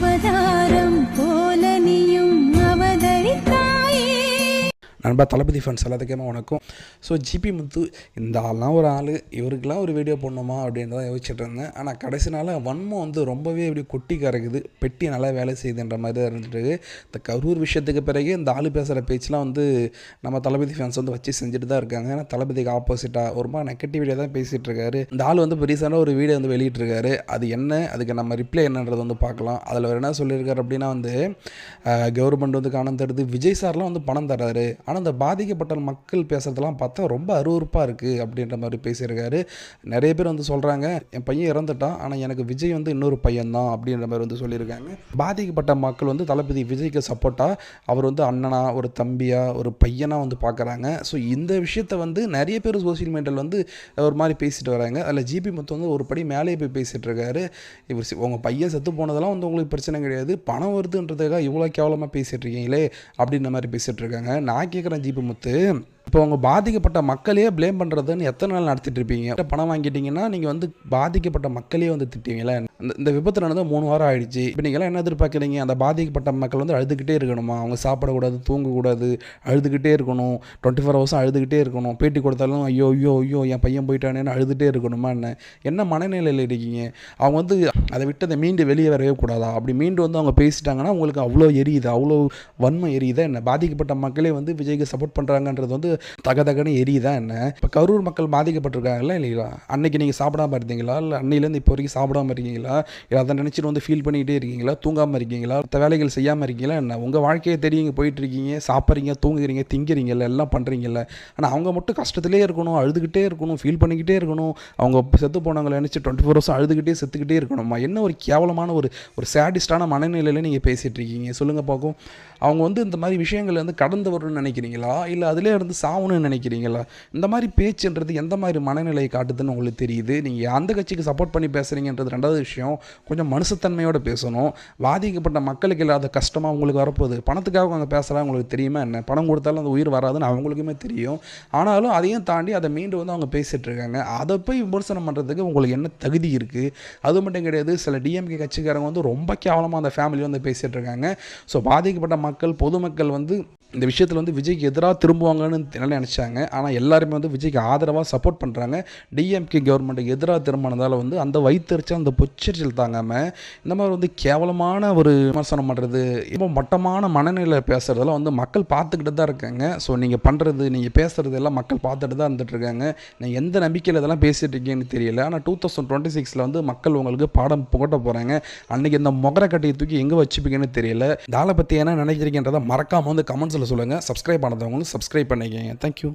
Vừa. நண்பா தளபதி ஃபேன்ஸ் எல்லாத்துக்குமே வணக்கம். ஸோ ஜிபி முத்து இந்த ஆள்லாம் ஒரு ஆள். இவருக்கெல்லாம் ஒரு வீடியோ போடணுமா அப்படின்றத யோசிச்சுட்டு இருந்தேன். ஆனால் கடைசி நாள் வன்மம் வந்து ரொம்பவே இப்படி கொட்டி கறக்குது பெட்டி நல்லா வேலை செய்யுதுன்ற மாதிரி தான் இருந்துட்டு இந்த கரூர் விஷயத்துக்கு பிறகு இந்த ஆள் பேசுகிற பேச்செலாம் வந்து நம்ம தளபதி ஃபேன்ஸ் வந்து வச்சு செஞ்சுட்டு தான் இருக்காங்க. ஏன்னா தளபதிக்கு ஆப்போசிட்டாக ஒரு மாதிரி நெகட்டிவிட்டியாக தான் பேசிகிட்டு இருக்காரு. இந்த ஆள் வந்து ரீசெண்டாக ஒரு வீடியோ வந்து வெளியிட்டிருக்காரு அது என்ன? அதுக்கு நம்ம ரிப்ளை என்னன்றது வந்து பார்க்கலாம். அதில் என்ன சொல்லியிருக்காரு அப்படின்னா வந்து கவர்மெண்ட் வந்து காணம் தருது விஜய் சார்லாம் வந்து பணம் தராரு ஆனால் இந்த பாதிக்கப்பட்ட மக்கள் பேசுகிறதெல்லாம் பார்த்தா ரொம்ப அருவருப்பாக இருக்குது அப்படின்ற மாதிரி பேசியிருக்காரு. நிறைய பேர் வந்து சொல்கிறாங்க என் பையன் இறந்துட்டான் ஆனால் எனக்கு விஜய் வந்து இன்னொரு பையன் தான் அப்படின்ற மாதிரி வந்து சொல்லியிருக்காங்க. பாதிக்கப்பட்ட மக்கள் வந்து தளபதி விஜய்க்கு சப்போர்ட்டாக அவர் வந்து அண்ணனா ஒரு தம்பியாக ஒரு பையனாக வந்து பார்க்குறாங்க ஸோ இந்த விஷயத்த வந்து நிறைய பேர் சோஷியல் மீடியாவில் வந்து ஒரு மாதிரி பேசிட்டு வராங்க. அதில் ஜிபி மொத்தம் வந்து ஒரு படி மேலேயே போய் பேசிகிட்டு இருக்காரு. இவர் உங்கள் பையன் செத்து போனதெல்லாம் வந்து உங்களுக்கு பிரச்சனை கிடையாது. பணம் வருதுன்றதுக்காக இவ்வளோ கேவலமாக பேசிகிட்டு இருக்கீங்களே அப்படின்ற மாதிரி பேசிகிட்டு இருக்காங்க. நான் கேட்குறேன் ஜிபி முத்து இப்போ உங்கள் பாதிக்கப்பட்ட மக்களே ப்ளேம் பண்ணுறதுன்னு எத்தனை நாள் நடத்திட்டு இருப்பீங்க? பணம் வாங்கிட்டீங்கன்னா நீங்கள் வந்து பாதிக்கப்பட்ட மக்களே வந்து திட்டுவீங்களே இந்த இந்த விபத்து நடந்து மூணு வாரம் ஆயிடுச்சு. இப்போ நீங்களாம் என்ன எதிர்பார்க்குறீங்க? அந்த பாதிக்கப்பட்ட மக்கள் வந்து அழுதுகிட்டே இருக்கணுமா? அவங்க சாப்பிடக்கூடாது தூங்கக்கூடாது அழுதுகிட்டே இருக்கணும். டுவெண்ட்டி ஃபோர் ஹவர்ஸும் அழுதுகிட்டே இருக்கணும். பேட்டி கொடுத்தாலும் ஐயோ ஐயோ ஐயோ என் பையன் போயிட்டானேன்னு அழுதுகிட்டே இருக்கணுமா என்ன? என்ன மனநிலையில் இருக்கீங்க? அவங்க வந்து அதை விட்டு அதை மீண்டு வெளியே வரவே கூடாதா? அப்படி மீண்டு வந்து அவங்க பேசிட்டாங்கன்னா உங்களுக்கு அவ்வளோ எரியுது? அவ்வளோ வன்மை எரியுதா? என்ன? பாதிக்கப்பட்ட மக்களே வந்து விஜய்க்கு சப்போர்ட் பண்ணுறாங்கன்றது வந்து தகதகன்னு எரியுதா என்ன? இப்போ கரூர் மக்கள் பாதிக்கப்பட்டிருக்காங்களா இல்லைங்களா? அன்னைக்கு நீங்கள் சாப்பிடாம இருந்தீங்களா? இல்லை அன்னையிலேருந்து இப்போ வரைக்கும் சாப்பிடாம இருக்கீங்களா? இல்லை அதை நினச்சிட்டு வந்து ஃபீல் பண்ணிக்கிட்டே இருக்கீங்களா? தூங்காமல் இருக்கீங்களா? மற்ற வேலைகள் செய்யாமல் இருக்கீங்களா? என்ன? உங்கள் வாழ்க்கையை தெரியுங்க போயிட்டு இருக்கீங்க. சாப்பிட்றீங்க தூங்குறீங்க திங்கிறீங்கல்ல எல்லாம் பண்ணுறீங்கல்ல ஆனால் அவங்க மட்டும் கஷ்டத்திலே இருக்கணும் அழுதுகிட்டே இருக்கணும் ஃபீல் பண்ணிக்கிட்டே இருக்கணும். அவங்க செத்து போனவங்களை நினச்சி டுவெண்ட்டி ஃபோர் ஹவர்ஸ் அழுதுகிட்டே செத்துக்கிட்டே இருக்கணுமா என்ன ஒரு கேவலமான ஒரு ஒரு சேடிஸ்டான மனநிலையில் நீங்கள் பேசிகிட்டு இருக்கீங்க? சொல்லுங்கள் பார்க்கும் அவங்க வந்து இந்த மாதிரி விஷயங்கள் வந்து கடந்து வரணும்னு நினைக்கிறீங்களா? இல்லை அதிலே இருந்து சாகணும்னு நினைக்கிறீங்களா? இந்த மாதிரி பேச்சுன்றது எந்த மாதிரி மனநிலையை காட்டுதுன்னு உங்களுக்கு தெரியுது? நீங்கள் அந்த கட்சிக்கு சப்போர்ட் பண்ணி பேசுகிறீங்கன்றது ரெண்டாவது விஷயம். கொஞ்சம் மனுஷத்தன்மையோடு பேசணும். பாதிக்கப்பட்ட மக்களுக்கு இல்லாத கஷ்டமாக உங்களுக்கு வரப்போகுது. பணத்துக்காக அவங்க பேசுகிறாங்க உங்களுக்கு தெரியுமா என்ன? பணம் கொடுத்தாலும் அந்த உயிர் வராதுன்னு அவங்களுக்குமே தெரியும். ஆனாலும் அதையும் தாண்டி அதை மீண்டும் வந்து அவங்க பேசிகிட்டு இருக்காங்க. அதை போய் விமர்சனம் பண்ணுறதுக்கு உங்களுக்கு என்ன தகுதி இருக்குது அது மட்டும் கிடையாது சில டிஎம்கே கட்சிக்காரங்க வந்து ரொம்ப கேவலமாக அந்த ஃபேமிலி வந்து பேசிகிட்டு இருக்காங்க. ஸோ பாதிக்கப்பட்ட மக்கள் பொதுமக்கள் வந்து இந்த விஷயத்தில் வந்து விஜய்க்கு எதிராக திரும்புவாங்கன்னு நினச்சாங்க. ஆனால் எல்லாருமே வந்து விஜய்க்கு ஆதரவாக சப்போர்ட் பண்ணுறாங்க டிஎம்கே கவர்மெண்ட்டுக்கு எதிராக திரும்பினதால் வந்து அந்த வயிற்றுச்சல் அந்த பொச்சரிச்சல் தாங்காமல் இந்த மாதிரி வந்து கேவலமான ஒரு விமர்சனம் பண்ணுறது ரொம்ப மட்டமான மனநிலை பேசுகிறதெல்லாம் வந்து மக்கள் பார்த்துக்கிட்டு தான் இருக்காங்க. ஸோ நீங்கள் பண்ணுறது நீங்கள் பேசுகிறது எல்லாம் மக்கள் பார்த்துட்டு தான் இருந்துட்டு இருக்காங்க. நீங்கள் எந்த நம்பிக்கையில் இதெல்லாம் பேசிட்டு இருக்கீங்கன்னு தெரியல. ஆனால் டூ தௌசண்ட் டுவெண்ட்டி சிக்ஸில் வந்து மக்கள் உங்களுக்கு பாடம் புகட்ட போகிறாங்க அன்றைக்கி இந்த மொகரை கட்டையை தூக்கி எங்கே வச்சுப்பீங்கன்னு தெரியல. இந்த பற்றி என்ன நினைக்கிறீங்கன்றதை மறக்காமல் வந்து கமெண்ட்ஸ் கமெண்ட்ஸில் சொல்லுங்கள். சப்ஸ்கிரைப் பண்ணதவங்களும் சப்ஸ்கிரைப் பண்ணிக்கங்க. Thank you